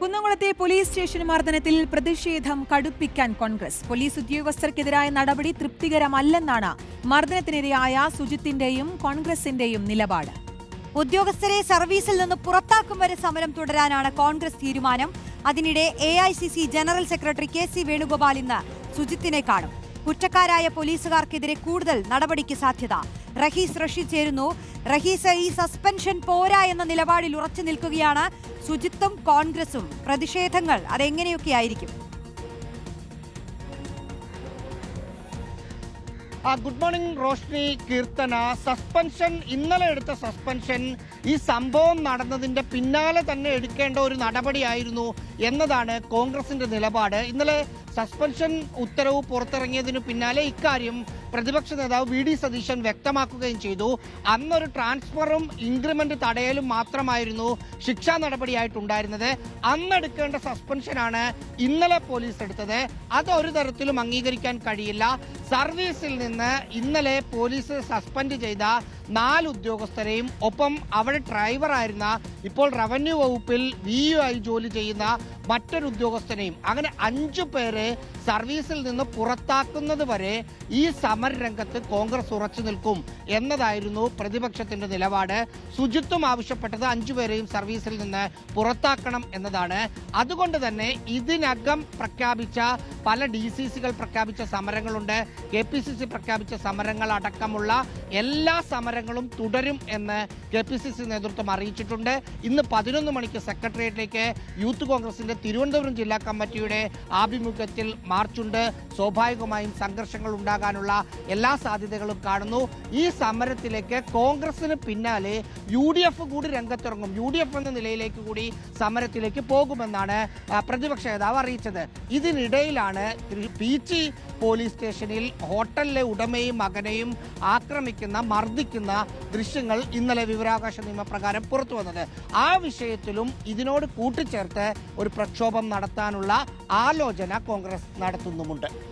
കുന്നംകുളത്തെ police station മർദ്ദനത്തിൽ പ്രതിഷേധം കടുപ്പിക്കാൻ Congress. Police ഉദ്യോഗസ്ഥർക്കെതിരായ നടപടി തൃപ്തികരമല്ലെന്നാണ് മർദ്ദനത്തിനിരയായ സുജിത്തിന്റെയും കോൺഗ്രസിന്റെയും നിലപാട്. ഉദ്യോഗസ്ഥരെ സർവീസിൽ നിന്ന് പുറത്താക്കും വരെ സമരം തുടരാനാണ് കോൺഗ്രസ് തീരുമാനം. അതിനിടെ A general secretary K C Venugopal ഇന്ന് സുജിത്തിനെ കാണും. കുറ്റക്കാരായ പോലീസുകാർക്കെതിരെ കൂടുതൽ നടപടിക്ക് സാധ്യത. റഹീസ് റഷീദ് ചേരുന്നു. റഹീസ് ഈ സസ്പെൻഷൻ പോരാ എന്ന നിലപാടിൽ ഉറച്ചു നിൽക്കുകയാണ് ശുചിത്വം കോൺഗ്രസും. പ്രതിഷേധങ്ങൾ അതെങ്ങനെയൊക്കെയായിരിക്കും? ആ good morning Roshni Keerthana suspension ഇന്നലെ എടുത്ത സസ്പെൻഷൻ ഈ സംഭവം നടന്നതിന്റെ പിന്നാലെ തന്നെ എടുക്കേണ്ട ഒരു നടപടിയായിരുന്നു എന്നതാണ് കോൺഗ്രസിന്റെ നിലപാട്. ഇന്നലെ സസ്പെൻഷൻ ഉത്തരവ് പുറത്തിറങ്ങിയതിനു പിന്നാലെ ഇക്കാര്യം പ്രതിപക്ഷ നേതാവ് വി ഡി സതീശൻ വ്യക്തമാക്കുകയും ചെയ്തു. അന്നൊരു ട്രാൻസ്ഫറും ഇൻക്രിമെന്റ് തടയലും മാത്രമായിരുന്നു ശിക്ഷാ നടപടിയായിട്ടുണ്ടായിരുന്നത്. അന്നെടുക്കേണ്ട സസ്പെൻഷനാണ് ഇന്നലെ പോലീസ് എടുത്തത്. അത് ഒരു തരത്തിലും അംഗീകരിക്കാൻ കഴിയില്ല. സർവീസിൽ നിന്ന് ഇന്നലെ പോലീസ് സസ്പെൻഡ് ചെയ്ത നാല് ഉദ്യോഗസ്ഥരെയും ഒപ്പം അവിടെ ഡ്രൈവറായിരുന്ന ഇപ്പോൾ റവന്യൂ വകുപ്പിൽ വി യു ആയി ജോലി ചെയ്യുന്ന മറ്റൊരു ഉദ്യോഗസ്ഥനെയും അങ്ങനെ അഞ്ചു പേരെ സർവീസിൽ നിന്ന് പുറത്താക്കുന്നത് വരെ ഈ സമരരംഗത്ത് കോൺഗ്രസ് ഉറച്ചു നിൽക്കും എന്നതായിരുന്നു പ്രതിപക്ഷത്തിന്റെ നിലപാട്. ശുചിത്വം ആവശ്യപ്പെട്ടത് അഞ്ചുപേരെയും സർവീസിൽ നിന്ന് പുറത്താക്കണം എന്നതാണ്. അതുകൊണ്ട് തന്നെ ഇതിനകം പ്രഖ്യാപിച്ച പല ഡി സി സികൾ പ്രഖ്യാപിച്ച സമരങ്ങളുണ്ട്. കെ പി സി സി പ്രഖ്യാപിച്ച സമരങ്ങൾ അടക്കമുള്ള എല്ലാ സമരങ്ങളും തുടരും എന്ന് കെ പി സി സി നേതൃത്വം അറിയിച്ചിട്ടുണ്ട്. ഇന്ന് പതിനൊന്ന് മണിക്ക് സെക്രട്ടേറിയറ്റിലേക്ക് യൂത്ത് കോൺഗ്രസിന്റെ തിരുവനന്തപുരം ജില്ലാ കമ്മിറ്റിയുടെ ആഭിമുഖ്യത്തിൽ മാർച്ചുണ്ട്. സ്വാഭാവികമായും സംഘർഷങ്ങൾ ഉണ്ടാകാനുള്ള എല്ലാ സാധ്യതകളും കാണുന്നു. ഈ സമരത്തിലേക്ക് കോൺഗ്രസിന് പിന്നാലെ യു ഡി എഫ് കൂടി രംഗത്തിറങ്ങും. യു ഡി എഫ് എന്ന നിലയിലേക്ക് കൂടി സമരത്തിലേക്ക് പോകുമെന്നാണ് പ്രതിപക്ഷ നേതാവ് അറിയിച്ചത്. ഇതിനിടയിലാണ് പീച്ചി പോലീസ് സ്റ്റേഷനിൽ ഹോട്ടലിലെ ഉടമയും മകനെയും ആക്രമിക്കുന്ന മർദ്ദിക്കുന്ന ദൃശ്യങ്ങൾ ഇന്നലെ വിവരാവകാശ നിയമപ്രകാരം പുറത്തു വന്നത് ആ വിഷയത്തിലും ഇതിനോട് കൂട്ടിച്ചേർത്ത് ഒരു പ്രക്ഷോഭം നടത്താനുള്ള ആലോചന കോൺഗ്രസ് നടത്തുന്നുമുണ്ട്.